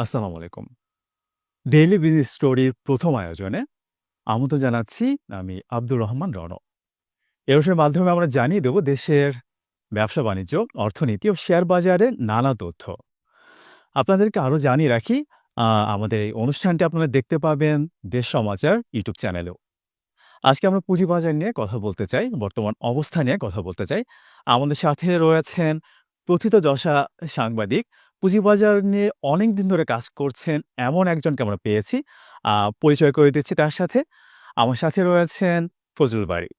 আসসালামু আলাইকুম। Daily business স্টোরির প্রথম আয়োজনে আমন্ত্রণ জানাচ্ছি আমি আব্দুর রহমান রণ। এ অনুষ্ঠানের মাধ্যমে আমরা জানিয়ে দেব দেশের ব্যবসা-বাণিজ্য, অর্থনীতি ও শেয়ার বাজারের নানা তথ্য। আপনাদেরকে আরও জানিয়ে রাখি আমাদের এই অনুষ্ঠানটি আপনারা দেখতে পাবেন দেশ সমাচার ইউটিউব চ্যানেলেও। আজকে আমরা পুঁজিবাজার নিয়ে কথা বলতে চাই, বর্তমান অবস্থা নিয়ে কথা বলতে চাই। আমাদের সাথে রয়েছেন প্রথিতযশা সাংবাদিক, পুঁজিবাজার নিয়ে অনেক দিন ধরে কাজ করছেন এমন একজনকে আমরা পেয়েছি। পরিচয় করে দিচ্ছি তার সাথে। আমার সাথে রয়েছেন ফজল বাড়ি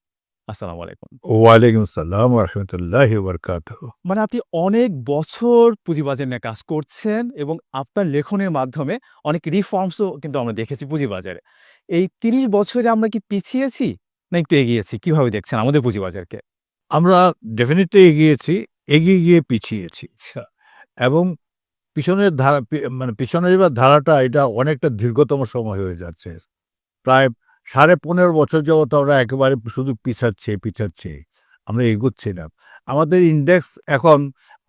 আসসালামু আলাইকুম। ওয়ালাইকুম আসসালাম রহমতুল্লাহি বারকাতুহু মানে আপনি অনেক বছর পুঁজিবাজার নিয়ে কাজ করছেন এবং আপনার লেখনের মাধ্যমে অনেক রিফর্মসও কিন্তু আমরা দেখেছি পুঁজিবাজারে। এই ৩০ বছরে আমরা কি পিছিয়েছি না একটু এগিয়েছি? কীভাবে দেখছেন আমাদের পুঁজিবাজারকে? আমরা ডেফিনিটলি এগিয়েছি, এগিয়ে গিয়ে পিছিয়েছি। আচ্ছা। এবং পিছনের ধারা মানে পিছনের এবার ধারাটা এটা অনেকটা দীর্ঘতম সময় হয়ে যাচ্ছে। প্রায় ১৫ বছর যাবৎ আমরা একেবারে শুধু পিছাচ্ছে পিছাচ্ছি। আমরা এগোচ্ছি না। আমাদের ইন্ডেক্স এখন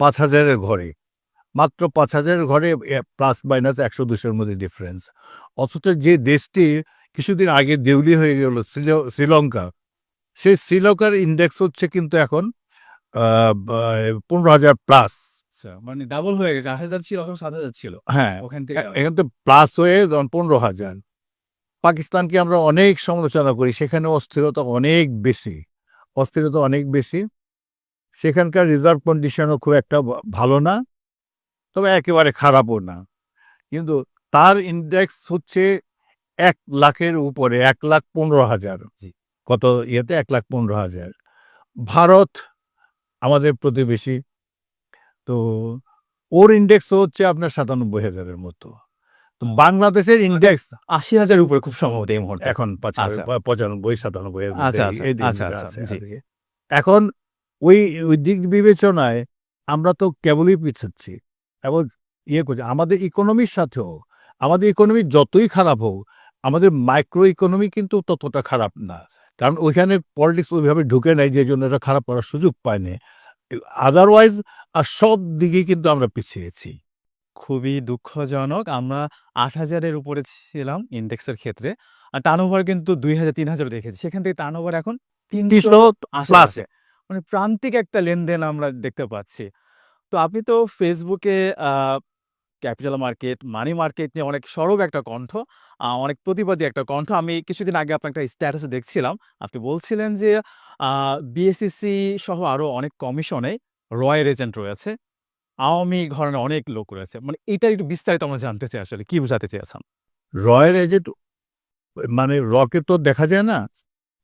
পাঁচ হাজারের ঘরে। মাত্র পাঁচ হাজারের ঘরে প্লাস মাইনাস একশো দুশোর মধ্যে ডিফারেন্স। অথচ যে দেশটি কিছুদিন আগে দেউলি হয়ে গেল শ্রীল শ্রীলঙ্কা, সেই শ্রীলঙ্কার ইন্ডেক্স হচ্ছে কিন্তু এখন পনেরো হাজার প্লাস। আচ্ছা, মানে ডাবল হয়ে গেছে। ৮,০০০ ছিল এখন ৭,০০০ ছিল। হ্যাঁ, ওখান থেকে এখান থেকে প্লাস হয়ে ধরুন ১৫,০০০। পাকিস্তানকে আমরা অনেক সমালোচনা করি, সেখানে অস্থিরতা অনেক বেশি। অস্থিরতা অনেক বেশি। সেখানকার রিজার্ভ কন্ডিশনও খুব একটা ভালো না। তবে একেবারে খারাপও না। কিন্তু তার ইন্ডেক্স হচ্ছে এক লাখের উপরে এক লাখ পনেরো হাজার কত ইয়েতে ১,১৫,০০০ ভারত আমাদের প্রতিবেশী। তো ওর ইনডেক্সও হচ্ছে আপনার ৯৭,০০০ এর মতো। তো বাংলাদেশের ইনডেক্স ৮০,০০০ এর উপরে খুব সম্ভবত এই মুহূর্তে। এখন আচ্ছা। পা ৯৫, ৯৭ এর মধ্যে আচ্ছা, আচ্ছা, এই দিকে আচ্ছা, আচ্ছা, আছে জি। আরকি। এখন ওই ওই দিক বিবেচনায় আমরা তো কেবলই পিছাচ্ছি এবং ইয়ে করছি। আমাদের ইকোনমির সাথেও আমাদের ইকোনমি যতই খারাপ হোক, আমাদের মাইক্রো ইকোনমি কিন্তু ততটা খারাপ না। কারণ ওইখানে পলিটিক্স ওইভাবে ঢুকে নাই যেজন্য এটা খারাপ করার সুযোগ পায়নি। আদারওয়াইজ আর সব দিকে কিন্তু আমরা পিছিয়েছি। খুবই দুঃখজনক। আমরা আট হাজারের উপরে ছিলাম ইন্ডেক্সের ক্ষেত্রে। আর টার্নওভার কিন্তু ২,০০০, ৩,০০০ দেখেছি। সেখান থেকে টার্নওভার এখন ৩০০ ৩০০ প্লাস আছে। মানে প্রান্তিক একটা লেনদেন আমরা দেখতে পাচ্ছি। তো আপনি তো ফেসবুকে ক্যাপিটাল মার্কেট, মানি মার্কেট নিয়ে অনেক সরব একটা কণ্ঠ, অনেক প্রতিবাদী একটা কণ্ঠ। আমি কিছুদিন আগে আপনার একটা স্ট্যাটাসে দেখছিলাম। আপনি বলছিলেন যে আ বিএসইসি সহ আরও অনেক কমিশনে রয়ের এজেন্ট রয়েছে। আওয়ামী ঘরানার অনেক লোক রয়েছে। মানে এটার একটু বিস্তারিত আমরা জানতে চাই আসলে কি বোঝাতে চেয়েছেন? রয়ের এজেন্ট মানে রকে তো দেখা যায় না।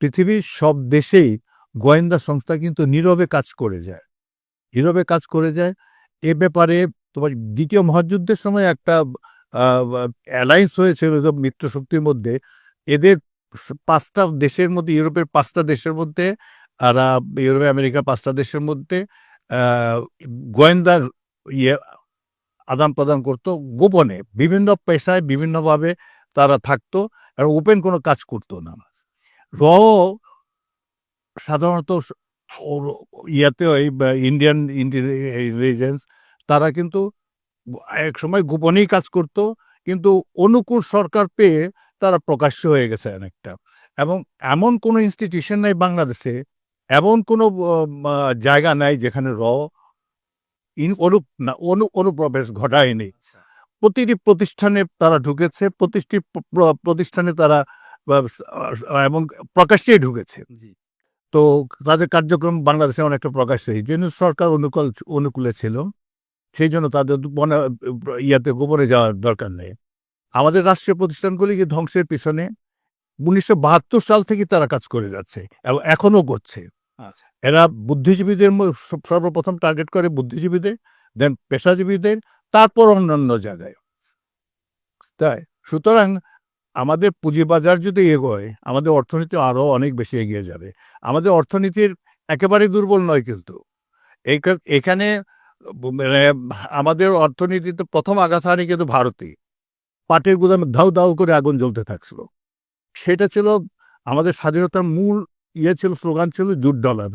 পৃথিবীর সব দেশেই গোয়েন্দা সংস্থা কিন্তু নীরবে কাজ করে যায়। নীরবে কাজ করে যায়। এ ব্যাপারে তোমার দ্বিতীয় মহাযুদ্ধের সময় একটা অ্যালায়েন্স হয়েছিল মিত্রশক্তির মধ্যে। এদের পাঁচটা দেশের মধ্যে, ইউরোপের পাঁচটা দেশের মধ্যে, আর, ইউরোপে আমেরিকা পাঁচটা দেশের মধ্যে গোয়েন্দার ইয়ে আদান-প্রদান করত গোপনে। বিভিন্ন পেশায় বিভিন্নভাবে তারা থাকতো আর ওপেন কোনো কাজ করতো না। র সাধারণত ইয়াতে ইন্ডিয়ান ইন্টেলি ইন্টেলিজেন্স তারা কিন্তু এক সময় গোপনেই কাজ করত। কিন্তু অনুকূল সরকার পেয়ে তারা প্রকাশ্য হয়ে গেছে অনেকটা। এবং এমন কোনো ইনস্টিটিউশন নাই বাংলাদেশে, এমন কোনো জায়গা নাই যেখানে র অনুপ না অনু অনুপ্রবেশ ঘটায়নি। প্রতিটি প্রতিষ্ঠানে তারা ঢুকেছে, প্রতিটি প্রতিষ্ঠানে তারা এবং প্রকাশ্যেই ঢুকেছে। জি। তো তাদের কার্যক্রম বাংলাদেশে অনেকটা প্রকাশ্যে। এইজন্য সরকার অনুকূল অনুকূলে ছিল। সেইজন্য তাদের মনে ইয়াতে গোপনে যাওয়ার দরকার নেই। আমাদের রাষ্ট্রীয় প্রতিষ্ঠানগুলিকে ধ্বংসের পিছনে ১৯৭২ সাল থেকেই তারা কাজ করে যাচ্ছে এবং এখনও করছে। আচ্ছা। এরা বুদ্ধিজীবীদের সর্বপ্রথম টার্গেট করে বুদ্ধিজীবীদের, দেন পেশাজীবীদের, তারপর অন্যান্য জায়গায়। তাই? সুতরাং আমাদের পুঁজিবাজার যদি এগোয়, আমাদের অর্থনীতি আরও অনেক বেশি এগিয়ে যাবে। আমাদের অর্থনীতির একেবারেই দুর্বল নয় কিন্তু। এখানে মানে আমাদের অর্থনীতিতে প্রথম আঘাত হানে কিন্তু ভারতই। পাটের গুদামে ধাউ, ধাউ করে আগুন জ্বলতে থাকছিল। সেটা ছিল আমাদের স্বাধীনতার মূল ইয়ে ছিল স্লোগান ছিল জুট ডলার।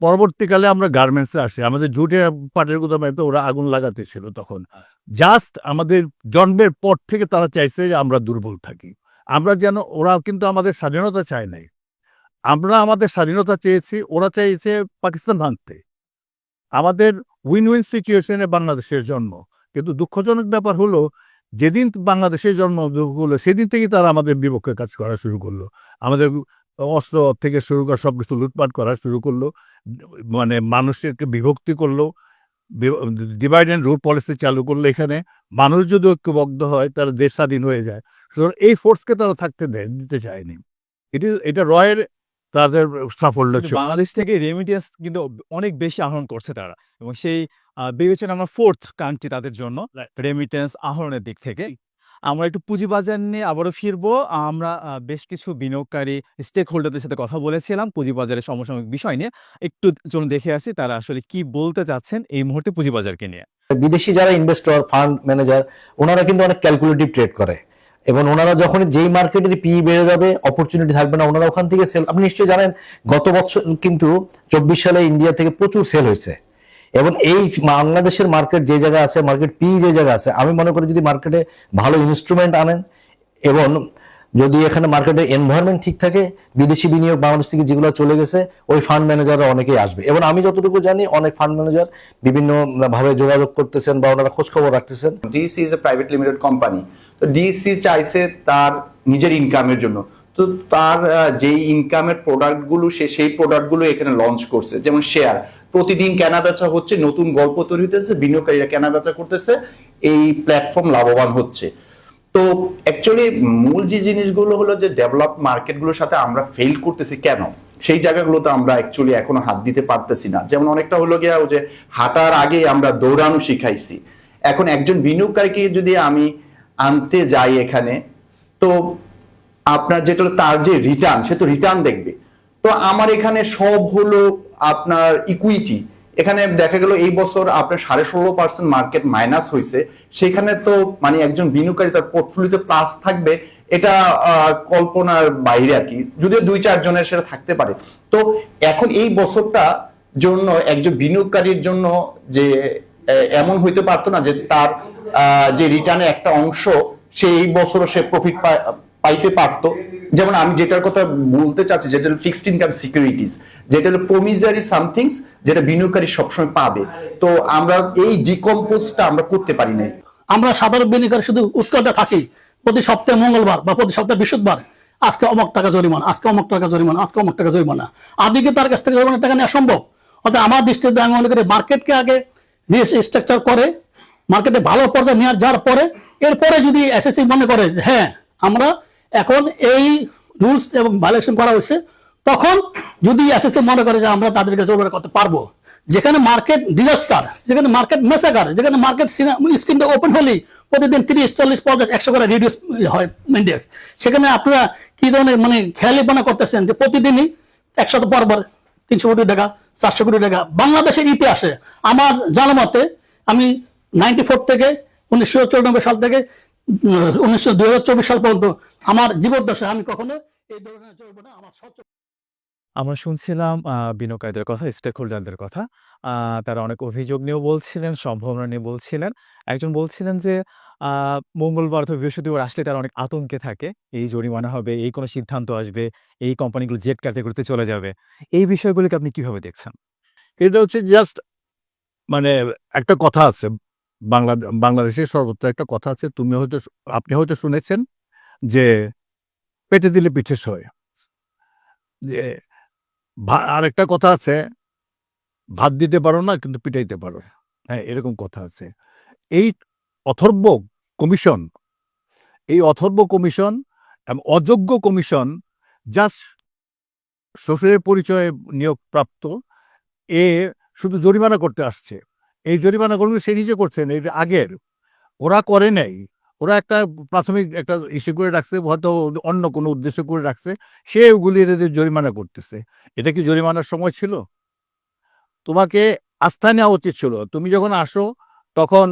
পরবর্তীকালে আমরা গার্মেন্টসে আসি আমাদের জুটের পাটের গুদামে তো ওরা আগুন লাগাতে ছিল তখন জাস্ট আমাদের জন্মের পর থেকে তারা চাইছে যে আমরা দুর্বল থাকি আমরা যেন ওরা কিন্তু আমাদের স্বাধীনতা চায় নাই আমরা আমাদের স্বাধীনতা চেয়েছি ওরা চাইছে পাকিস্তান ভাঙতে আমাদের উইন উইন সিচুয়েশনে বাংলাদেশের জন্ম। কিন্তু দুঃখজনক ব্যাপার হলো, যেদিন বাংলাদেশের জন্ম হলো, সেদিন থেকেই তারা আমাদের বিপক্ষে কাজ করা শুরু করল। আমাদের অস্ত্র থেকে শুরু করে সব কিছু লুটপাট করা শুরু করল। মানে মানুষকে বিভক্তি করল ডিভাইড অ্যান্ড রুল পলিসি চালু করল এখানে। মানুষ যদি ঐক্যবদ্ধ হয়, তারা দেশ স্বাধীন হয়ে যায়। সুতরাং এই ফোর্সকে তারা থাকতে দেয় দিতে চায়নি। এটি এটা রয়ের তাদের সাফল্য বাংলাদেশ থেকে রেমিডিয়াস কিন্তু অনেক বেশি আহরণ করছে তারা। এবং সেই বিবেচনা আমরা ফোর্থ কান্ট্রি তাদের জন্য রেমিটেন্স আহরণের দিক থেকে। আমরা একটু পুঁজিবাজার নিয়ে আবারও ফিরবো। আমরা বেশ কিছু বিনিয়োগকারী স্টেক হোল্ডারদের সাথে কথা বলেছিলাম পুঁজিবাজারের সমসাময়িক বিষয় নিয়ে। একটু চলুন দেখে আসি তারা আসলে কি বলতে চাচ্ছেন এই মুহূর্তে পুঁজিবাজারকে নিয়ে। বিদেশি যারা ইনভেস্টর ফান্ড ম্যানেজার ওনারা কিন্তু অনেক ক্যালকুলেটিভ ট্রেড করে। এবং ওনারা যখন যেই মার্কেটের পি বেড়ে যাবে অপরচুনিটি থাকবে না, ওনারা ওখান থেকে সেল আপনি নিশ্চয়ই জানেন, গত বছর কিন্তু চব্বিশ সালে ইন্ডিয়া থেকে প্রচুর সেল হয়েছে। এবং এই বাংলাদেশের মার্কেট যে জায়গায় আছে মার্কেট পি যে জায়গায় আছে, আমি মনে করি যদি মার্কেটে ভালো ইনস্ট্রুমেন্ট আনেন, এবং যদি এখানে মার্কেটের এনভায়রনমেন্ট ঠিক থাকে, বিদেশি বিনিয়োগ বাংলাদেশ থেকে যেগুলো চলে গেছে, ওই ফান্ড ম্যানেজাররা অনেকেই আসবে। এবং আমি যতটুকু জানি, অনেক ফান্ড ম্যানেজার বিভিন্ন ভাবে যোগাযোগ করতেছেন বা ওনারা খোঁজ খবর রাখতেছেন DC is a private limited company তো ডিসি চাইছে তার নিজের ইনকামের জন্য। তো তার যেই ইনকামের প্রোডাক্টগুলো সে সেই প্রোডাক্টগুলো এখানে লঞ্চ করছে। যেমন শেয়ার প্রতিদিন কেনা বেচা হচ্ছে, নতুন গল্প তৈরি হতেছে বিনিয়োগকারীরা কেনা বেচা করতেছে, এই প্ল্যাটফর্ম লাভবান হচ্ছে। তো অ্যাকচুয়ালি মূল যে জিনিসগুলো হলো যে ডেভেলপ মার্কেটগুলোর সাথে আমরা ফেল করতেছি কেন? সেই জায়গাগুলোতে আমরা অ্যাকচুয়ালি এখনও হাত দিতে পারতেছি না। যেমন অনেকটা হলো গিয়া যে হাঁটার আগে আমরা দৌড়ানো শিখাইছি। এখন একজন বিনিয়োগকারীকে যদি আমি আনতে যাই এখানে, তো আপনার যেটা তার যে রিটার্ন সে তো রিটার্ন দেখবে। তো আমার এখানে সব হলো আপনার ইকুইটি এখানে দেখা গেল এই বছর আপনার সাড়ে ষোলো পার্সেন্ট মার্কেট মাইনাস হয়েছে সেখানে তো মানে একজন বিনিয়োগকারী তার পোর্টফোলিওতে প্লাস থাকবে, এটা কল্পনার বাইরে আর কি। যদিও দুই চারজনের সেটা থাকতে পারে। তো এখন এই বছরটা জন্য একজন বিনিয়োগকারীর জন্য যে এমন হইতে পারতো না যে তার যে রিটার্নের একটা অংশ, সে এই বছরও সে প্রফিট পাইতে পারতো। যেমন আমি যেটার কথা বলতে চাচ্ছি, যেটা হলো ফিক্সড ইনকাম সিকিউরিটিজ যেটা হলো প্রমিজারি সামথিংস যেটা বিনিয়োগকারী সবসময় পাবে। তো আমরা এই ডিকম্পোজটা আমরা করতে পারি নাই। আমরা সাধারণ বিনিয়োগকারী শুধু উৎকণ্ঠা থাকি। প্রতি সপ্তাহে মঙ্গলবার বা প্রতি সপ্তাহে বৃহস্পতিবার আজকে অমক টাকা জরিমানা, আজকে অমক টাকা জরিমানা, আজকে অমক টাকা জরিমানা। আদিকে তার কাছ থেকে জরিমানা টাকা নেওয়া সম্ভব? অর্থাৎ আমার দৃষ্টিতে আমি মনে করি মার্কেটকে আগে স্ট্রাকচার করে, মার্কেটে ভালো পর্যায়ে নেওয়ার যাওয়ার পরে, এরপরে যদি এসএসসি মনে করে হ্যাঁ আমরা এখন এই রুলস এবং ভায়োলেশন করা হয়েছে, তখন যদি এসএসসি মনে করে যে আমরা তাদেরকে জরিমানা করতে পারব, যেখানে মার্কেট ডিজাস্টার যেখানে মার্কেট মেসাকার যেখানে মার্কেট স্ক্রিনটা ওপেন হলেই প্রতিদিন তিরিশ, চল্লিশ, পঞ্চাশ, একশো করে রিডিউস হয় ইন্ডেক্স সেখানে আপনারা কি ধরনের মানে খেয়ালিপনা করতেছেন যে প্রতিদিনই একশত পরপর তিনশো কোটি টাকা, চারশো কোটি টাকা। বাংলাদেশের ইতিহাসে আমার জানা মতে আমি নাইনটি ফোর থেকে উনিশশো চৌরানব্বই সাল থেকে উনিশশো দুই হাজার চব্বিশ সাল পর্যন্ত আমার জীবদ্দশায় আমি কখনো এই ধরনের চলবো না আমার সচ্চ আমরা শুনছিলাম আহ, বিনিয়োগকারীদের কথা স্টেক হোল্ডারদের কথা তারা অনেক অভিযোগ নিয়েও বলছিলেন সম্ভাবনা নিয়ে বলছিলেন। একজন বলছিলেন যে আহ, মঙ্গলবার অথবা বৃহস্পতিবার আসলে তারা অনেক আতঙ্কে থাকে এই জরিমানা হবে এই কোনো সিদ্ধান্ত আসবে এই কোম্পানিগুলো জেট ক্যাটাগরিতে চলে যাবে। এই বিষয়গুলিকে আপনি কীভাবে দেখছেন? এটা হচ্ছে জাস্ট মানে একটা কথা আছে বাংলা, বাংলাদেশের সর্বত্র একটা কথা আছে, তুমি হয়তো আপনি হয়তো শুনেছেন যে পেটে দিলে পিঠে সয়। যে আর একটা কথা আছে, ভাত দিতে পারো না, কিন্তু পিটাইতে পারো। হ্যাঁ এরকম কথা আছে। এই অথর্ব কমিশন, এই অথর্ব কমিশন এবং অযোগ্য কমিশন জাস্ট শ্বশুরের পরিচয়ে নিয়োগপ্রাপ্ত, এ শুধু জরিমানা করতে আসছে। এই জরিমানাগুলো সে নিজে করছেন, এর আগের। ওরা করে নাই। ওরা একটা প্রাথমিক একটা ইস্যু করে রাখছে, হয়তো অন্য কোনো উদ্দেশ্য করে রাখছে। সে ওগুলি এদের জরিমানা করতেছে। এটা কি জরিমানার সময় ছিল? তোমাকে আস্থা নেওয়া উচিত ছিল। তুমি যখন আসো, তখন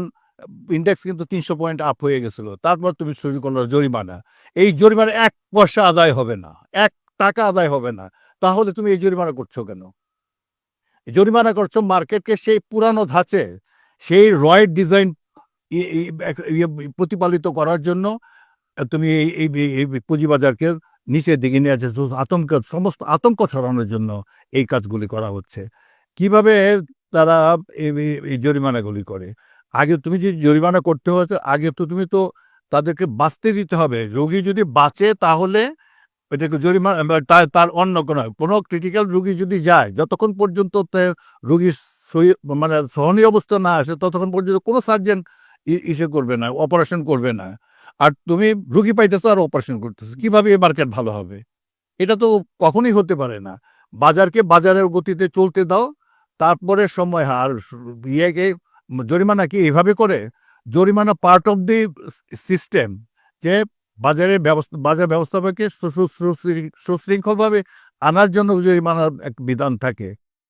ইন্ডেক্স কিন্তু তিনশো পয়েন্ট আপ হয়ে গেছিল। তারপর তুমি শুরু করল জরিমানা। এই জরিমানা এক পয়সা আদায় হবে না। এক টাকা আদায় হবে না। তাহলে তুমি এই জরিমানা করছ কেন? জরিমানা করছ, মার্কেটকে সেই পুরানো ধাঁচে, সেই রয়েড ডিজাইন প্রতিপালিত করার জন্য তুমি এই পুঁজিবাজারকে নিচের দিকে নিয়ে যাচ্ছ, আতঙ্ক, সমস্ত আতঙ্ক ছড়ানোর জন্য এই কাজগুলি করা হচ্ছে। কীভাবে তারা এই জরিমানাগুলি করে? আগে তুমি যদি জরিমানা করতে হতো, আগে তো তুমি তো তাদেরকে বাঁচতে দিতে হবে। রোগী যদি বাঁচে তাহলে এটাকে জরিমানা তার অন্য কোনো কোনো ক্রিটিক্যাল রুগী যদি যায়, যতক্ষণ পর্যন্ত সহি- মানে সহনীয় অবস্থা না আসে, ততক্ষণ পর্যন্ত কোনো সার্জন ইসে করবে না অপারেশন করবে না। আর তুমি রুগী পাইতেছো আর অপারেশন করতেছো, কীভাবে এই মার্কেট ভালো হবে? এটা তো কখনোই হতে পারে না। বাজারকে বাজারের গতিতে চলতে দাও, তারপরে সময়, আর ইয়েকে জরিমানা কি এইভাবে করে? জরিমানা পার্ট অফ দি সিস্টেম যে বাজারের ব্যবস্থা বাজার ব্যবস্থাপককে সুশৃঙ্খলভাবে আনার জন্য জরিমানার এক বিধান থাকে।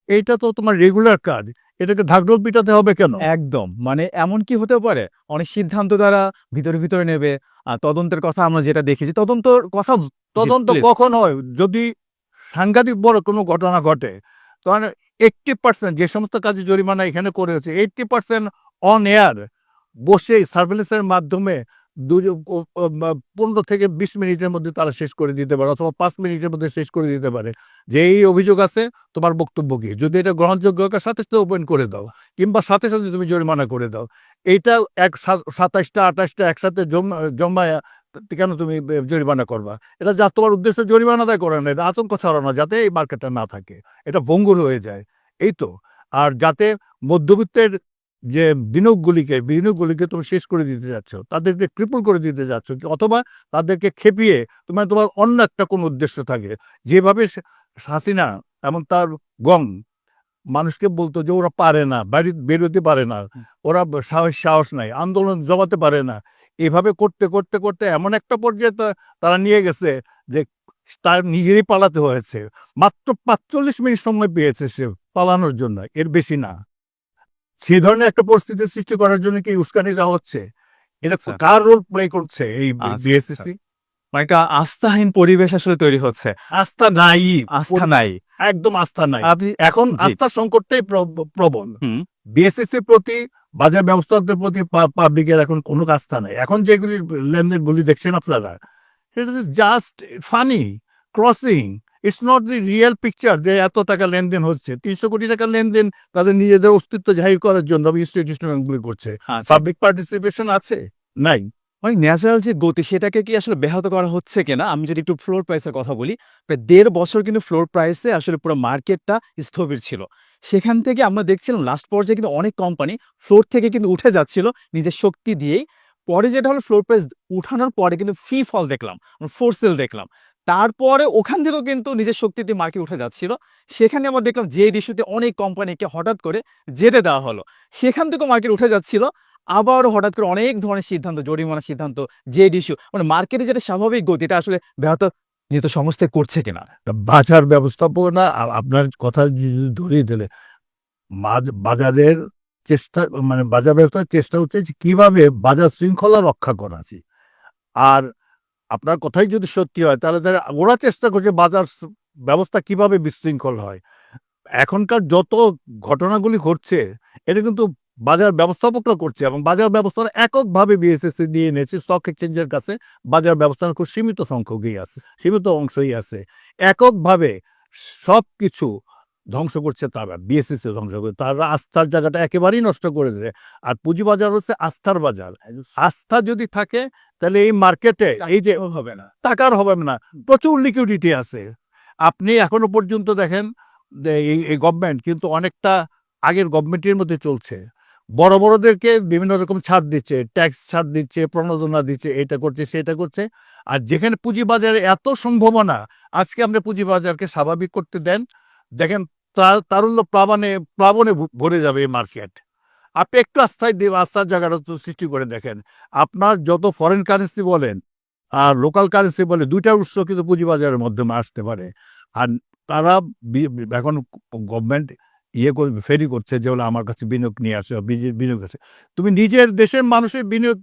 এইটা তো তোমার রেগুলার কাজ। এটাকে ঢাকঢোল পিটাতে হবে কেন? একদম। মানে এমন কি হতে পারে? অনেক সিদ্ধান্ত দ্বারা ভিতরে ভিতরে নেবে। আর তদন্তের কথা আমরা যেটা দেখেছি তদন্তর কথা তদন্ত কখন হয়? যদি সাংঘাতিক বড় কোনো ঘটনা ঘটে তখন এইটটি পার্সেন্ট যে সমস্ত কাজে জরিমানা এখানে করে হচ্ছে এইটটি পার্সেন্ট অন এয়ার বসে সার্ভেলেন্সের মাধ্যমে পনেরো থেকে বিশ মিনিটের মধ্যে তারা শেষ করে দিতে পারে অথবা পাঁচ মিনিটের মধ্যে শেষ করে দিতে পারে। যে এই অভিযোগ আছে, তোমার বক্তব্য কি? যদি এটা গ্রহণযোগ্য সাথে সাথে ওপেন করে দাও, কিংবা সাথে সাথে তুমি জরিমানা করে দাও। এইটা এক সাতাশটা আঠাশটা একসাথে জমা, জমায়া কেন তুমি জরিমানা করবা? এটা যা তোমার উদ্দেশ্য জরিমানা আদায় করে না, এটা আতঙ্ক ছড়ানো যাতে এই মার্কেটটা না থাকে। এটা ভঙ্গুর হয়ে যায়। এই তো। আর যাতে মধ্যবিত্তের যে বিনিয়োগগুলিকে বিনিয়োগগুলিকে তুমি শেষ করে দিতে যাচ্ছ তাদেরকে ক্রিপল করে দিতে যাচ্ছ অথবা তাদেরকে খেপিয়ে তোমার তোমার অন্য একটা কোনো উদ্দেশ্য থাকে। যেভাবে হাসিনা এবং তার গং মানুষকে বলতো যে ওরা পারে না বাড়ি বেরোতে পারে না ওরা সাহস সাহস নাই আন্দোলন জমাতে পারে না। এভাবে করতে করতে করতে এমন একটা পর্যায়ে তারা নিয়ে গেছে যে তার নিজেরই পালাতে হয়েছে। মাত্র পাঁচচল্লিশ মিনিট সময় পেয়েছে সে পালানোর জন্য এর বেশি না। সেই ধরনের একটা পরিস্থিতি সৃষ্টি করার জন্য কি উস্কানি দেওয়া হচ্ছে? এটা আচ্ছা। কার রোল প্লে করছে এই আচ্ছা, বিএসসি মানে একটা আস্থাহীন পরিবেশ আসলে তৈরি হচ্ছে। আস্থা নাই। আস্থা নাই। একদম আস্থা নাই। আপনি এখন আস্থা সংকটটাই প্রব- প্রবল। হুম। বিএসএসির প্রতি বাজার ব্যবস্থাপকদের প্রতি পাবলিকের এখন কোনো আস্থা নাই। এখন যেগুলি লেনদেনগুলি দেখছেন আপনারা সেটা just funny crossing it's not the real picture যে এত টাকা লেনদেন হচ্ছে। তিনশো কোটি টাকা লেনদেন তাদের নিজেদের অস্তিত্ব জাহির করার জন্য ইনস্টিটিউশন ব্যাংকগুলি করছে। আচ্ছা। পাবলিক পার্টিসিপেশন আছে? নাই। মানে ন্যাচারাল যে গতি সেটাকে কি আসলে ব্যাহত করা হচ্ছে কিনা? আমি যদি একটু ফ্লোর প্রাইসের কথা বলি প্রায় দেড় বছর কিন্তু ফ্লোর প্রাইসে আসলে পুরো মার্কেটটা স্থবির ছিল। সেখান থেকে আমরা দেখছিলাম লাস্ট পর্যায়ে কিন্তু অনেক কোম্পানি ফ্লোর থেকে কিন্তু উঠে যাচ্ছিল নিজের শক্তি দিয়েই। পরে যেটা হলো ফ্লোর প্রাইস উঠানোর পরে কিন্তু ফ্রি ফল দেখলাম ফোর সেল দেখলাম। তারপরে ওখান থেকেও কিন্তু নিজের শক্তি দিয়ে মার্কেট উঠে যাচ্ছিল। সেখানে আমরা দেখলাম যে ইস্যুতে অনেক কোম্পানিকে হঠাৎ করে যেতে দেওয়া হলো। সেখান থেকেও মার্কেট উঠে যাচ্ছিল। আবার হঠাৎ করে অনেক ধরনের সিদ্ধান্ত জরিমানা সিদ্ধান্ত, জেড ইস্যু মানে মার্কেটে যেটা স্বাভাবিক গতি, এটা আসলে ব্যাহত, নিহত সংস্থায় করছে কিনা। বাজার ব্যবস্থাপনা আপনার কথা ধরিয়ে দিলে বাজারের চেষ্টা মানে বাজার ব্যবস্থার চেষ্টা হচ্ছে যে কীভাবে বাজার শৃঙ্খলা রক্ষা করা আর আপনার কথাই যদি সত্যি হয় তাহলে তারা ওরা চেষ্টা করছে বাজার ব্যবস্থা কীভাবে বিশৃঙ্খল হয়। এখনকার যত ঘটনাগুলি ঘটছে এটা কিন্তু বাজার ব্যবস্থাপকরা করছে এবং বাজার ব্যবস্থাপনা এককভাবে বিএসএসসি দিয়ে এনেছে স্টক এক্সচেঞ্জের কাছে বাজার ব্যবস্থা খুব সীমিত সংখ্যকই আছে সীমিত অংশই আছে। এককভাবে সব কিছু ধ্বংস করছে তারা বিএসএসি ধ্বংস করে তারা আস্থার জায়গাটা একেবারেই নষ্ট করে দেয়। আর পুঁজিবাজার হচ্ছে আস্থার বাজার। আস্থা যদি থাকে তাহলে এই মার্কেটে এই যে হবে না। টাকার হবে না। প্রচুর লিকুইডিটি আছে। আপনি এখনও পর্যন্ত দেখেন এই গভর্নমেন্ট কিন্তু অনেকটা আগের গভর্নমেন্টের মধ্যে চলছে। বড় বড়দেরকে বিভিন্ন রকম ছাড় দিচ্ছে ট্যাক্স ছাড় দিচ্ছে প্রণোদনা দিচ্ছে এটা করছে সেটা করছে। আর যেখানে পুঁজিবাজারে এত সম্ভাবনা আজকে আমরা পুঁজিবাজারকে স্বাভাবিক করতে দেন দেখেন তার তারুল্য প্লাবনে প্লাবনে ভরে যাবে এই মার্কেট আপনি একটু আস্থায় দিয়ে আস্থার জায়গাটা তো সৃষ্টি করে দেখেন। আপনার যত ফরেন কারেন্সি বলেন আর লোকাল কারেন্সি বলে দুইটা উৎস কিন্তু পুঁজিবাজারের মাধ্যমে আসতে পারে। আর তারা এখন গভর্নমেন্ট ইয়ে করে ফেরি করছে যে হলো আমার কাছে বিনিয়োগ নিয়ে আসে বিনিয়োগ আছে। তুমি নিজের দেশের মানুষের বিনিয়োগ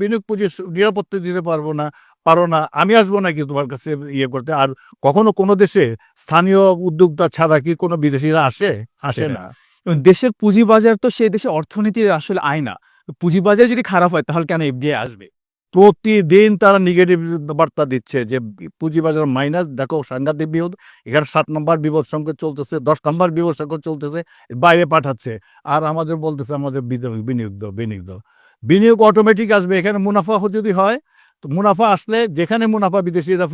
বিনিয়োগ পুঁজি নিরাপত্তা দিতে পারব না পারো না আমি আসব নাকি তোমার কাছে ইয়ে করতে? আর কখনো কোনো দেশে স্থানীয় উদ্যোক্তা ছাড়া কি কোনো বিদেশিরা আসে? আসে না। এবং দেশের পুঁজিবাজার তো সেই দেশের অর্থনীতির আসলে আয়না। পুঁজিবাজার যদি খারাপ হয় তাহলে কেন এফডিআই আসবে? প্রতিদিন তারা নেগেটিভ বার্তা দিচ্ছে যে পুঁজিবাজার মাইনাস দেখো সাংঘাতিক বিপদ এখানে সাত নম্বর বিপদ সংকট চলতেছে দশ নম্বর বিপদ সংকট চলতেছে বাইরে পাঠাচ্ছে। আর আমাদের বলতেছে আমাদের বিনিয়োগ দাও বিনিয়োগ দাও বিনিয়োগ অটোমেটিক আসবে এখানে মুনাফা যদি হয় তো মুনাফা আসলে যেখানে মুনাফা বিদেশিরা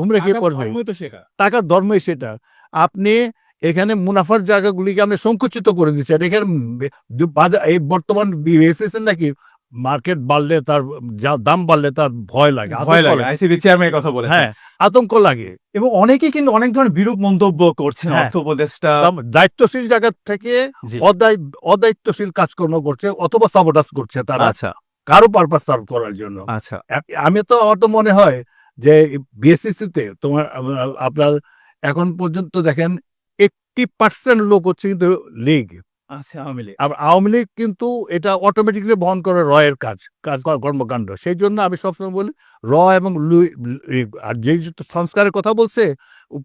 হুমড়ে খেয়ে পড়বে টাকার ধর্মই সেটা। আপনি এখানে মুনাফার জায়গাগুলিকে আপনি সংকুচিত করে দিচ্ছি আর এখানে বাজার এই বর্তমান এসেছেন নাকি মার্কেট বাড়লে তার যা- দাম বাড়লে তার ভয় লাগে ভয় লাগে। আইসিবি চেয়ারম্যানের কথা বলে হ্যাঁ আতঙ্ক লাগে। এবং অনেকেই কিন্তু অনেক ধরনের বিরূপ মন্তব্য করছেন হ্যাঁ। অর্থ উপদেষ্টা দায়িত্বশীল জায়গা থেকে অদায় অদায়িত্বশীল কাজকর্ম করছে অথবা সাবোটাস করছে তারা। আচ্ছা। কারও পারপাস সার্ভ করার জন্য। আচ্ছা। আমি তো আমার তো মনে হয় যে বিএসসিসিতে তোমার আপনার এখন পর্যন্ত দেখেন এইটটি পার্সেন্ট লোক হচ্ছে কিন্তু লীগ। আচ্ছা আওয়ামী লীগ। আর আওয়ামী লীগ কিন্তু এটা অটোমেটিকলি বহন করে রয়ের কাজ কাজ করা- কর্মকাণ্ড। সেই জন্য আমি সবসময় বলি র এবং আর যে সংস্কারের কথা বলছে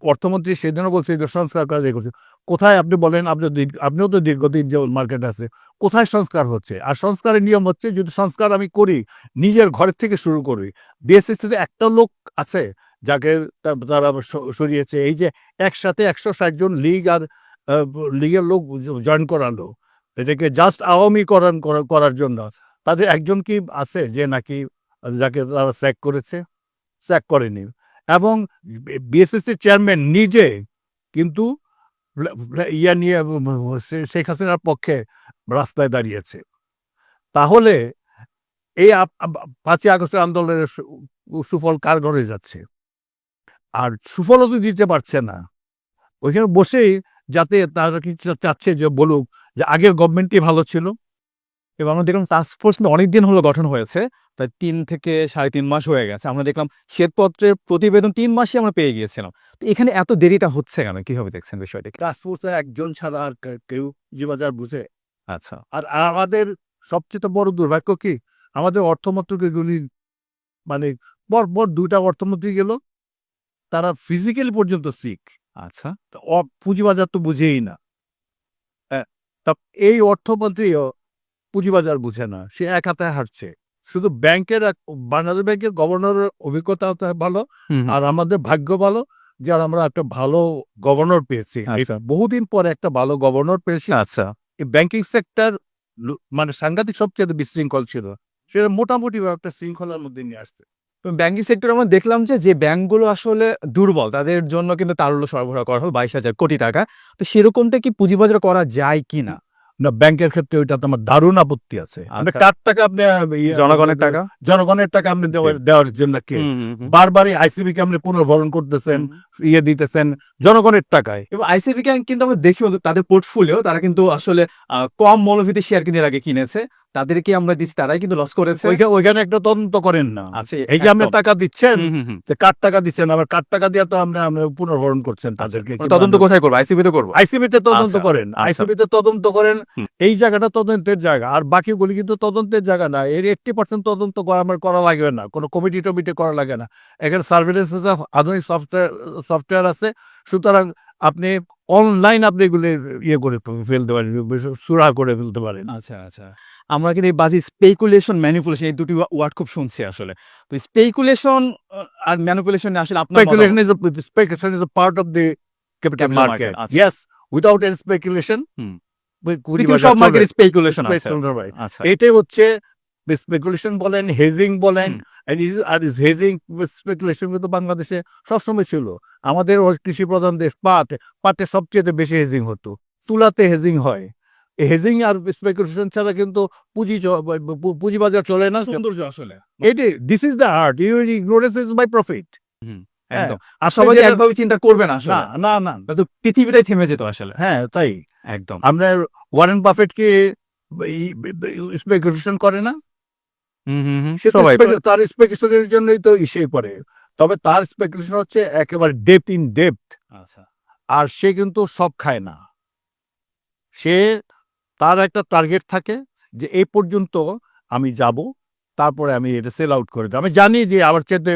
অর্থমন্ত্রী সেদিনও বলছে যে সংস্কার করা ইয়ে করছে কোথায় আপনি বলেন আপনি আপনিও তো দীর্ঘদিন যে মার্কেট আছে কোথায় সংস্কার হচ্ছে? আর সংস্কারের নিয়ম হচ্ছে যদি সংস্কার আমি করি নিজের ঘরের থেকে শুরু করি বিএসএসিতে একটা লোক আছে যাকে তারা সরিয়েছে। এই যে একসাথে একশো ষাট জন লীগ আর লীগের লোক জয়েন করালো। এটাকে জাস্ট আওয়ামীকরণ করা- করার জন্য। তাদের একজন কি আছে যে নাকি যাকে তারা স্যাক করেছে? স্যাক করেনি। এবং বিএসএসসির চেয়ারম্যান নিজে কিন্তু ইয়া নিয়ে শেখ হাসিনার পক্ষে রাস্তায় দাঁড়িয়েছে। তাহলে এই পাঁচই আগস্টের আন্দোলনের সুফল কার ঘরে যাচ্ছে? আর সুফলও তো দিতে পারছে না। ওইখানে বসেই যাতে তারা কি চা- চাচ্ছে যে বলুক যে আগের গভর্নমেন্টই ভালো ছিল। এবং আমরা দেখলাম টাস্ক ফোর্স অনেকদিন হলো গঠন হয়েছে প্রায় তিন থেকে সাড়ে তিন মাস হয়ে গেছে। আমরা দেখলাম শ্বেতপত্রের প্রতিবেদন তিন মাসে আমরা পেয়ে গিয়েছিলাম। তো এখানে এত দেরিটা হচ্ছে কেন? কীভাবে দেখছেন বিষয়টাকে টাস্কফোর্সের একজন ছাড়া আর কেউ জীবাজার বুঝে। আচ্ছা। আর আমাদের সবচেয়ে বড় দুর্ভাগ্য কি? আমাদের অর্থমন্ত্রীগুলি মানে পর পর দুইটা অর্থমন্ত্রী গেল। তারা ফিজিক্যালি পর্যন্ত শিখ আচ্ছা। পুঁজিবাজার তো বুঝেই না। তা এই অর্থমন্ত্রীও পুঁজিবাজার বুঝে না। সে এক হাতে হাঁটছে। শুধু ব্যাংকের বাংলাদেশ ব্যাংকের গভর্নরের অভিজ্ঞতা ভালো আর আমাদের ভাগ্য ভালো যে আর আমরা একটা ভালো গভর্নর পেয়েছি। আচ্ছা। বহুদিন পরে একটা ভালো গভর্নর পেয়েছি। আচ্ছা। এই ব্যাংকিং সেক্টর মানে সাংঘাতিক সবচেয়ে বিশৃঙ্খল ছিল। সেটা মোটামুটি একটা শৃঙ্খলার মধ্যে নিয়ে আসছে। ব্যাংকিং সেক্টরে আমরা দেখলাম যে যে ব্যাংকগুলো আসলে দুর্বল তাদের জন্য কিন্তু তারল্য সরবরাহ করা হলো বাইশ হাজার কোটি টাকা। তো সেরকমটা কি পুঁজিবাজার করা যায় কি না না ব্যাংকের ক্ষেত্রে ওইটাতে আমার দারুণ আপত্তি আছে। আপনি আচ্ছা। কার টাকা আপনি ইয়ে- জনগণের টাকা? জনগণের টাকা আপনি দেওয়ার দেওয়ার জন্য কে? বারবারই আইসিবি কে আপনি পুনর্ভরণ করতেছেন ইয়ে দিতেছেন জনগণের টাকায়। এবং আইসিবি কে কিন্তু আমরা দেখি তাদের পোর্টফোলিও তারা কিন্তু আসলে কম মৌলভিত্তিক শেয়ার কিন্তু এর আগে কিনেছে। তাদেরকে আমরা দিচ্ছি তারাই কিন্তু লস করেছে। ওইখানে একটা তদন্ত করেন না। আছে এই যে আপনি টাকা দিচ্ছেন কার টাকা দিচ্ছেন আবার কার টাকা দিয়ে তো আমরা আমরা পুনর্ভরণ করছেন তাদেরকে মানে তদন্ত কোথায় করব? আইসিবি তো করব? আইসিবিতে তদন্ত আচ্ছা, করেন আচ্ছা। আইসিবিতে তদন্ত করেন এই জায়গাটা তদন্তের জায়গা আর বাকিগুলি কিন্তু তদন্তের জায়গা না এর এইটটি পার্সেন্ট তদন্ত করা আমার করা লাগবে না কোনো কমিটি টমিটি করা লাগে না। এখানে সার্ভেলেন্স আধুনিক সফটওয়্যার সফটওয়্যার আছে সুতরাং আপনি অনলাইন আপনি এগুলি ইয়ে করে ফেলতে পারেন সুরা করে ফেলতে পারেন। আচ্ছা আচ্ছা। আমরা কিন্তু এই বাজি স্পেকুলেশন ম্যানিপুলেশন এই দুটি ওয়ার্ড খুব শুনছি আসলে। তো স্পেকুলেশন আর ম্যানিপুলেশন আসলে আপনার capital, Capital market. market, আচ্ছা। Yes, without any speculation, hmm. we- পুঁজি পৃথিবীর বাজার সব মার্কেট স্পেকুলেশন আছে। আচ্ছা। এটাই হচ্ছে স্পেকুলেশন বলেন হেজিং বলেন আর হেজিং স্পেকুলেশন কিন্তু বাংলাদেশে সবসময় ছিল। আমাদের কৃষি প্রধান দেশ পাট পাটে সবচেয়ে বেশি হেজিং হতো। তুলাতে হেজিং হয়। হেজিং আর স্পেকুলেশন ছাড়া কিন্তু পুঁজি পুঁজিবাজার চলে না। সৌন্দর্য আসলে। এটি this is the art you ignorance is my profit আর সবাই একভাবে চিন্তা করবে না না না না। তো পৃথিবীটাই থেমে যেত আসলে। হ্যাঁ তাই। একদম। আমরা ওয়ারেন বাফেট কি স্পেকুলেশন করে না। তার স্পেকুলেশনের জন্যই তো ইসে করে তবে তার স্পেকুলেশন হচ্ছে একেবারে ডেপথ ইন ডেপথ আর সে কিন্তু সব খায় না। সে তার একটা টার্গেট থাকে যে এই পর্যন্ত আমি যাব তারপরে আমি এটা সেল আউট করে দিই আমি জানি যে আমার চেয়ে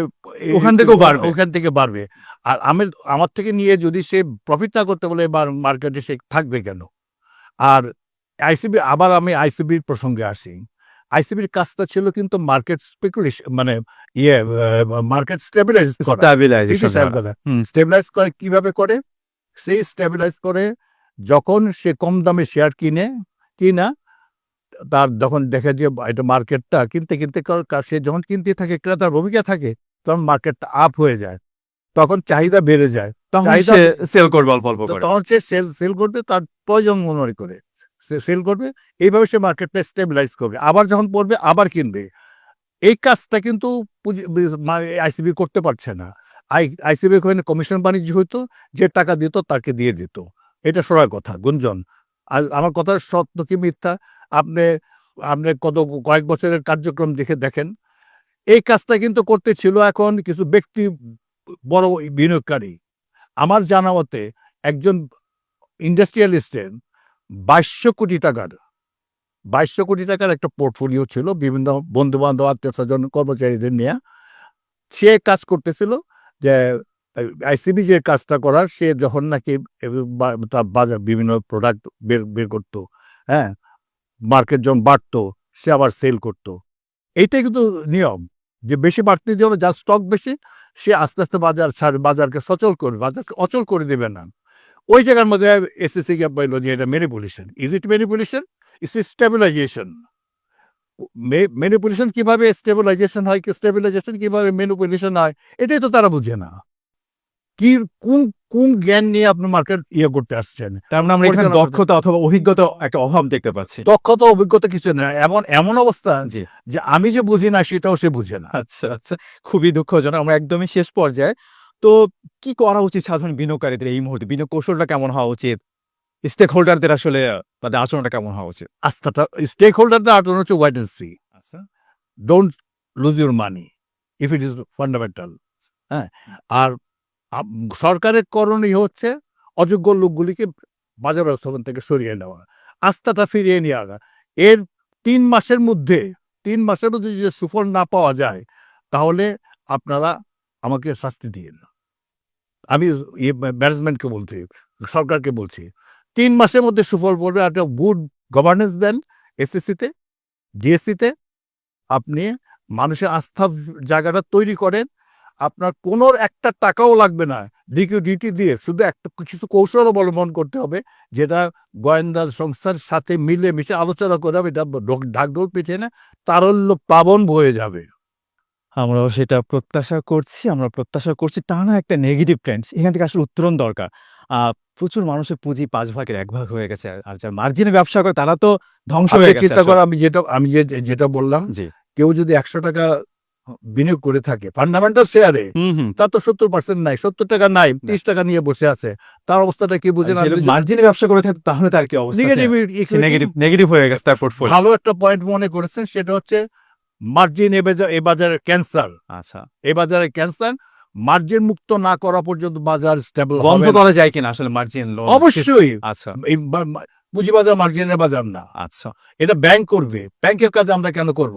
ওখান থেকেও বাড়বে। ওখান থেকে বাড়বে। আর আমি আমার থেকে নিয়ে যদি সে প্রফিট না করতে বলে এবার মার্কেটে সে থাকবে কেন? আর আইসিবি আবার আমি আইসিবির প্রসঙ্গে আসি। আইসিবির কাজটা ছিল কিন্তু মার্কেট স্পেকুলেশন মানে ইয়ে মার্কেট স্টেবিলাইজ স্টেবিলাইজ করে। কীভাবে করে? সেই স্টেবিলাইজ করে যখন সে কম দামে শেয়ার কিনে কিনা তার যখন দেখে যে এটা মার্কেটটা কিনতে কিনতে সে যখন কিনতে থাকে ক্রেতার ভূমিকা থাকে তখন মার্কেটটা আপ হয়ে যায়। তখন চাহিদা বেড়ে যায়। তখন সে সেল করবে অল্প অল্প করে। তখন সে সেল সেল করবে তার প্রয়োজন মনে করে। সেল করবে, এইভাবে সে মার্কেটটা স্টেবিলাইজ করবে। আবার যখন পড়বে, আবার কিনবে। এই কাজটা কিন্তু আইসিবি করতে পারছে না। আই আইসিবি ওখানে কমিশন বাণিজ্য হইতো, যে টাকা দিত তাকে দিয়ে দিত। এটা সরাই কথা, গুঞ্জন। আর আমার কথা সত্য কি মিথ্যা? আপনি আপনি কত কয়েক বছরের কার্যক্রম দেখে দেখেন। এই কাজটা কিন্তু করতে ছিল এখন কিছু ব্যক্তি, বড় বিনিয়োগকারী। আমার জানা মতে একজন ইন্ডাস্ট্রিয়ালিস্টের বাইশশো কোটি টাকার, বাইশশো কোটি টাকার একটা পোর্টফোলিও ছিল, বিভিন্ন বন্ধু বান্ধব আত্মীয় স্বজন কর্মচারীদের নিয়ে। সে কাজ করতেছিল যে, আইসিবি যে কাজটা করার, সে যখন নাকি তার বাজার বিভিন্ন প্রোডাক্ট বের বের করতো হ্যাঁ মার্কেট যখন বাড়তো, সে আবার সেল করতো। এইটাই কিন্তু নিয়ম, যে বেশি বাড়তে দিলে যার স্টক বেশি, সে আস্তে আস্তে বাজার বাজারকে সচল করবে বাজারকে অচল করে দেবে না। ওই জায়গার মধ্যে এসএসসি গ্যাপ এটা manipulation is it manipulation is stabilization manipulation কীভাবে স্টেবিলাইজেশন হয় স্টেবিলাইজেশন কীভাবে ম্যানিপুলেশন হয় এটাই তো তারা বুঝে না। কি কোন কোন জ্ঞান নিয়ে আপনি মার্কেট ইয়ে করতে আসছেন? তার মানে আমরা এখানে দক্ষতা অথবা অভিজ্ঞতা একটা অভাব দেখতে পাচ্ছি। দক্ষতা অভিজ্ঞতা কিছু না এমন এমন অবস্থা জি। যে আমি যে বুঝি না সেটাও সে বুঝে না। আচ্ছা আচ্ছা। খুবই দুঃখজনক। আমরা একদমই শেষ পর্যায়ে তো কি করা উচিত সাধারণ বিনিয়োগকারীদের এই মুহূর্তে? বিনিয়োগ কৌশলটা কেমন হওয়া উচিত? স্টেক হোল্ডারদের আসলে তাদের আচরণটা কেমন হওয়া উচিত? আস্থাটা স্টেক হোল্ডারদের আটন হচ্ছে ওয়াইট এন্ড সি আচ্ছা। Don't lose your money if it is fundamental হ্যাঁ? আর সরকারের করণীয় হচ্ছে অযোগ্য লোকগুলিকে বাজার ব্যবস্থাপন থেকে সরিয়ে নেওয়া। আস্থাটা ফিরিয়ে নিয়ে আনা এর তিন মাসের মধ্যে তিন মাসের মধ্যে যদি সুফল না পাওয়া যায় তাহলে আপনারা আমাকে শাস্তি দিন আমি ম্যানেজমেন্টকে বলছি, সরকারকে বলছি, তিন মাসের মধ্যে সুফল পড়বে একটা গুড গভর্নেন্স দেন এসএসসিতে ডিএসসিতে আপনি মানুষের আস্থা জায়গাটা তৈরি করেন, আপনার কোনো একটা টাকাও লাগবে না লিকুইডিটি দিয়ে। শুধু একটা কিছু কৌশল অবলম্বন করতে হবে, যেটা গোয়েন্দা সংস্থার সাথে মিলে মিশে আলোচনা করে হবে এটা ঢোক- ঢাকঢোল পিছিয়ে না, তারল্য প্লাবন বয়ে যাবে। আমরাও সেটা প্রত্যাশা করছি আমরা প্রত্যাশা করছি টানা একটা নেগেটিভ ট্রেন্ড এখান থেকে আসলে উত্তরণ দরকার। প্রচুর মানুষের পুঁজি পাঁচ ভাগের এক ভাগ হয়ে গেছে আর যারা মার্জিনে ব্যবসা করে তারা তো ধ্বংস হয়ে গেছে চিন্তা করো আমি যেটা আমি যে যেটা বললাম কেউ যদি একশো টাকা বিনিয়োগ করে থাকে ফান্ডামেন্টাল শেয়ারে তার তো সত্তর পার্সেন্ট নাই সত্তর টাকা নাই তিরিশ টাকা নিয়ে বসে আছে তার অবস্থাটা কি বুঝে না মার্জিনে ব্যবসা করে থাকে তাহলে তার কি অবস্থা? নেগেটিভ নেগেটিভ হয়ে গেছে তার পোর্টফোলিও ভালো একটা পয়েন্ট মনে করেছেন সেটা হচ্ছে মার্জিন এ বাজার ক্যান্সার। আচ্ছা। এ বাজারে ক্যান্সার মার্জিন মুক্ত না করা পর্যন্ত বাজার স্টেবল বন্ধ করা যায় কিনা আসলে মার্জিন লোন অবশ্যই। আচ্ছা। পুঁজিবাজার মার্জিনের বাজার না। আচ্ছা। এটা ব্যাংক করবে। ব্যাংকের কাজ আমরা কেন করব?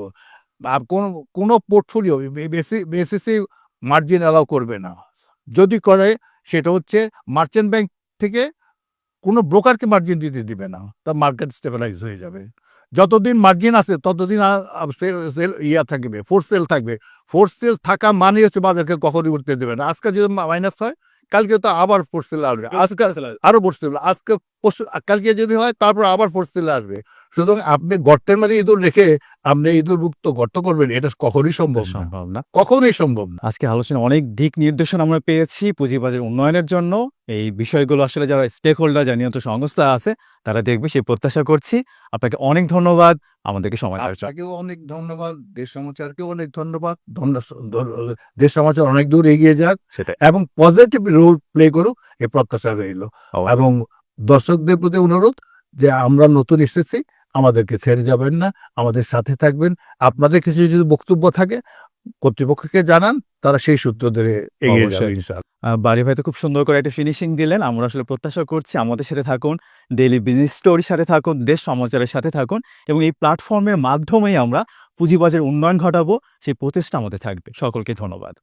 কোন কোনো পোর্টফোলিও বেসিসে মার্জিন অ্যালাউ করবে না। যদি করে সেটা হচ্ছে মার্চেন্ট ব্যাংক থেকে কোনো ব্রোকারকে মার্জিন দিতে দিবে না। তা মার্কেট স্টেবিলাইজ হয়ে যাবে। যতদিন মার্জিন আছে ততদিন সেল- ইয়া থাকবে ফোর সেল থাকবে। ফোর সেল থাকা মানে হচ্ছে বাজারকে কখনই উঠতে দেবে না। আজকে যদি মাইনাস হয় কালকে তো আবার ফোর সেল আসবে। আজকে আরও ফোর সেল আজকে কালকে যদি হয় তারপর আবার ফোর সেল আসবে। সুতরাং আপনি গর্তের মধ্যে ইঁদুর রেখে আপনি ইঁদুর মুক্ত গর্ত করবেন এটা কখনই সম্ভব সম্ভব না। কখনোই সম্ভব না। আজকে আলোচনা অনেক দিক নির্দেশন আমরা পেয়েছি পুঁজিবাজার উন্নয়নের জন্য। এই বিষয়গুলো আসলে যারা স্টেক হোল্ডার যা নিয়ন্ত্রণ সংস্থা আছে তারা দেখবে সে প্রত্যাশা করছি। আপনাকে অনেক ধন্যবাদ। আমাদেরকে সময় আপনাকেও অনেক ধন্যবাদ। দেশ সমাচারকেও অনেক ধন্যবাদ। ধন্য- ধন্য- দেশ সমাচার অনেক দূর এগিয়ে যাক সেটা এবং পজিটিভ রোল প্লে করুক এ প্রত্যাশা রইল। এবং দর্শকদের প্রতি অনুরোধ যে আমরা নতুন এসেছি আমাদেরকে ছেড়ে যাবেন না আমাদের সাথে থাকবেন। আপনাদের কিছু যদি বক্তব্য থাকে কর্তৃপক্ষকে জানান তারা সেই সূত্র ধরে এগিয়ে যাবে বাড়ি ভাই তো খুব সুন্দর করে একটা ফিনিশিং দিলেন। আমরা আসলে প্রত্যাশা করছি আমাদের সাথে থাকুন ডেইলি বিজনেস স্টোরির সাথে থাকুন দেশ সমাচারের সাথে থাকুন এবং এই প্ল্যাটফর্মের মাধ্যমেই আমরা পুঁজিবাজার উন্নয়ন ঘটাবো সেই প্রচেষ্টা আমাদের থাকবে। সকলকে ধন্যবাদ।